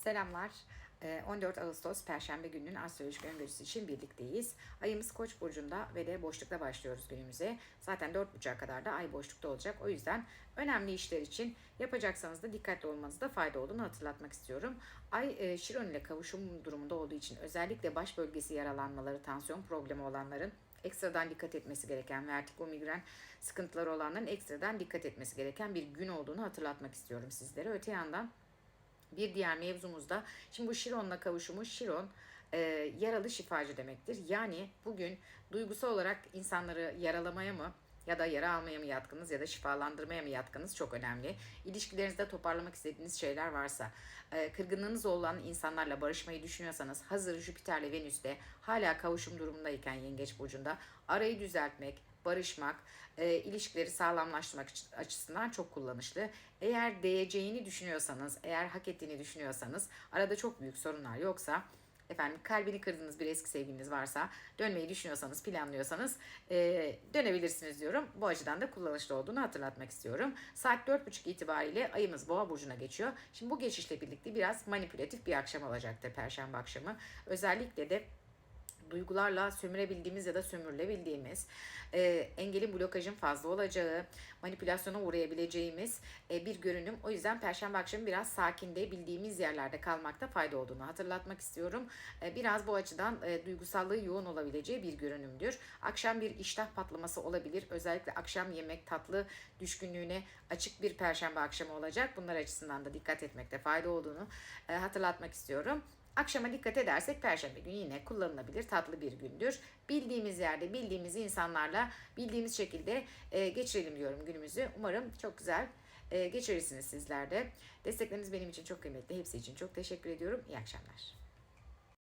Selamlar. Ee, 14 Ağustos Perşembe gününün astrolojik öngörüsü için birlikteyiz. Ayımız Koç burcunda ve de boşlukta başlıyoruz günümüze. Zaten 4.30'a kadar da ay boşlukta olacak. O yüzden önemli işler için yapacaksanız da dikkatli olmanızda fayda olduğunu hatırlatmak istiyorum. Ay e, Şiron ile kavuşum durumunda olduğu için özellikle baş bölgesi yaralanmaları, tansiyon problemi olanların ekstradan dikkat etmesi gereken, vertigo, migren sıkıntıları olanların ekstradan dikkat etmesi gereken bir gün olduğunu hatırlatmak istiyorum sizlere. Öte yandan bir diğer mevzumuzda şimdi bu Şiron'la kavuşumu Şiron e, yaralı şifacı demektir. Yani bugün duygusal olarak insanları yaralamaya mı ya da yara almaya mı yatkınız ya da şifalandırmaya mı yatkınız çok önemli. İlişkilerinizde toparlamak istediğiniz şeyler varsa, e, kırgınlığınız olan insanlarla barışmayı düşünüyorsanız hazır Jüpiter'le Venüs'te hala kavuşum durumundayken Yengeç Burcu'nda arayı düzeltmek, barışmak, e, ilişkileri sağlamlaştırmak açı- açısından çok kullanışlı. Eğer değeceğini düşünüyorsanız, eğer hak ettiğini düşünüyorsanız, arada çok büyük sorunlar yoksa, efendim kalbini kırdığınız bir eski sevgiliniz varsa, dönmeyi düşünüyorsanız, planlıyorsanız e, dönebilirsiniz diyorum. Bu açıdan da kullanışlı olduğunu hatırlatmak istiyorum. Saat 4.30 itibariyle ayımız Boğa Burcu'na geçiyor. Şimdi bu geçişle birlikte biraz manipülatif bir akşam olacaktır Perşembe akşamı. Özellikle de duygularla sömürebildiğimiz ya da sömürülebildiğimiz, e, engelin blokajın fazla olacağı, manipülasyona uğrayabileceğimiz e, bir görünüm. O yüzden Perşembe akşamı biraz sakinde bildiğimiz yerlerde kalmakta fayda olduğunu hatırlatmak istiyorum. E, biraz bu açıdan e, duygusallığı yoğun olabileceği bir görünümdür. Akşam bir iştah patlaması olabilir. Özellikle akşam yemek tatlı düşkünlüğüne açık bir Perşembe akşamı olacak. Bunlar açısından da dikkat etmekte fayda olduğunu e, hatırlatmak istiyorum. Akşama dikkat edersek Perşembe günü yine kullanılabilir tatlı bir gündür. Bildiğimiz yerde, bildiğimiz insanlarla, bildiğimiz şekilde e, geçirelim diyorum günümüzü. Umarım çok güzel e, geçirirsiniz sizler de. Destekleriniz benim için çok kıymetli. Hepsi için çok teşekkür ediyorum. İyi akşamlar.